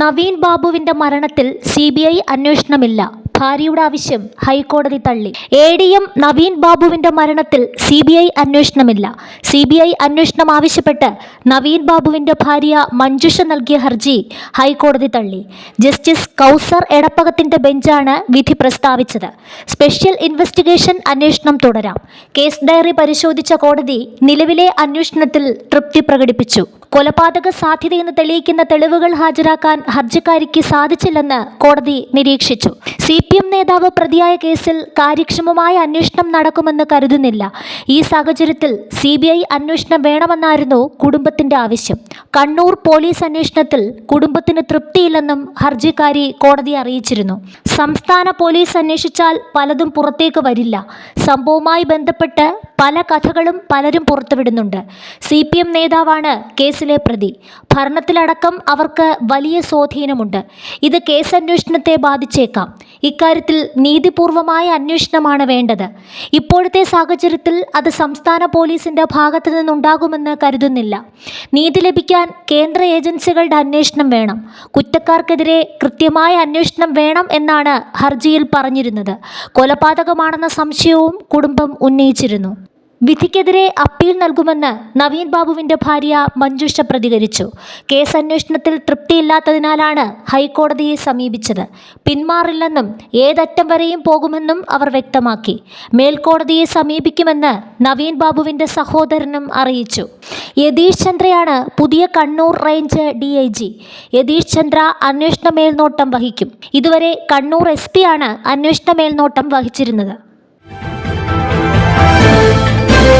നവീൻ ബാബുവിന്റെ മരണത്തിൽ C B I അന്വേഷണമില്ല. ഭാര്യയുടെ ആവശ്യം ഹൈക്കോടതി തള്ളി. എ ഡി എം നവീൻ ബാബുവിന്റെ മരണത്തിൽ സി ബി ഐ അന്വേഷണമില്ല. സി ബി ഐ അന്വേഷണം ആവശ്യപ്പെട്ട് നവീൻ ബാബുവിന്റെ ഭാര്യ മഞ്ജുഷ നൽകിയ ഹർജി ഹൈക്കോടതി തള്ളി. ജസ്റ്റിസ് കൗസർ എടപ്പകത്തിന്റെ ബെഞ്ചാണ് വിധി പ്രസ്താവിച്ചത്. സ്പെഷ്യൽ ഇൻവെസ്റ്റിഗേഷൻ അന്വേഷണം തുടരാം. കേസ് ഡയറി പരിശോധിച്ച കോടതി നിലവിലെ അന്വേഷണത്തിൽ തൃപ്തി പ്രകടിപ്പിച്ചു. കൊലപാതക സാധ്യതയെന്ന് തെളിയിക്കുന്ന തെളിവുകൾ ഹാജരാക്കാൻ ഹർജിക്കാരിക്ക് സാധിച്ചില്ലെന്ന് കോടതി നിരീക്ഷിച്ചു. സി പി എം നേതാവ് പ്രതിയായ കേസിൽ കാര്യക്ഷമമായ അന്വേഷണം നടക്കുമെന്ന് കരുതുന്നില്ല. ഈ സാഹചര്യത്തിൽ സി ബി ഐ അന്വേഷണം വേണമെന്നായിരുന്നു കുടുംബത്തിന്റെ ആവശ്യം. കണ്ണൂർ പോലീസ് അന്വേഷണത്തിൽ കുടുംബത്തിന് തൃപ്തിയില്ലെന്നും ഹർജിക്കാരി കോടതി അറിയിച്ചിരുന്നു. സംസ്ഥാന പോലീസ് അന്വേഷിച്ചാൽ പലതും പുറത്തേക്ക് വരില്ല. സംഭവവുമായി ബന്ധപ്പെട്ട് പല കഥകളും പലരും പുറത്തുവിടുന്നുണ്ട്. സി പി എം നേതാവാണ് കേസിലെ പ്രതി. ഭരണത്തിലടക്കം അവർക്ക് വലിയ സ്വാധീനമുണ്ട്. ഇത് കേസ് അന്വേഷണത്തെ ബാധിച്ചേക്കാം. ഇക്കാര്യത്തിൽ നീതിപൂർവമായ അന്വേഷണമാണ് വേണ്ടത്. ഇപ്പോഴത്തെ സാഹചര്യത്തിൽ അത് സംസ്ഥാന പോലീസിന്റെ ഭാഗത്തു നിന്നുണ്ടാകുമെന്ന് കരുതുന്നില്ല. നീതി ലഭിക്കാൻ കേന്ദ്ര ഏജൻസികളുടെ അന്വേഷണം വേണം. കുറ്റക്കാർക്കെതിരെ കൃത്യമായ അന്വേഷണം വേണം എന്നാണ് ഹർജിയിൽ പറഞ്ഞിരുന്നത്. കൊലപാതകമാണെന്ന സംശയവും കുടുംബം ഉന്നയിച്ചിരുന്നു. വിധിക്കെതിരെ അപ്പീൽ നൽകുമെന്ന് നവീൻ ബാബുവിന്റെ ഭാര്യ മഞ്ജുഷ പ്രതികരിച്ചു. കേസ് അന്വേഷണത്തിൽ തൃപ്തിയില്ലാത്തതിനാലാണ് ഹൈക്കോടതിയെ സമീപിച്ചത്. പിന്മാറില്ലെന്നും ഏതറ്റം വരെയും പോകുമെന്നും അവർ വ്യക്തമാക്കി. മേൽക്കോടതിയെ സമീപിക്കുമെന്ന് നവീൻ ബാബുവിന്റെ സഹോദരനും അറിയിച്ചു. യതീഷ് ചന്ദ്രയാണ് പുതിയ Kannur range D I G. Yathish Chandra അന്വേഷണ മേൽനോട്ടം വഹിക്കും. ഇതുവരെ കണ്ണൂർ എസ് ആണ് അന്വേഷണ മേൽനോട്ടം വഹിച്ചിരുന്നത്.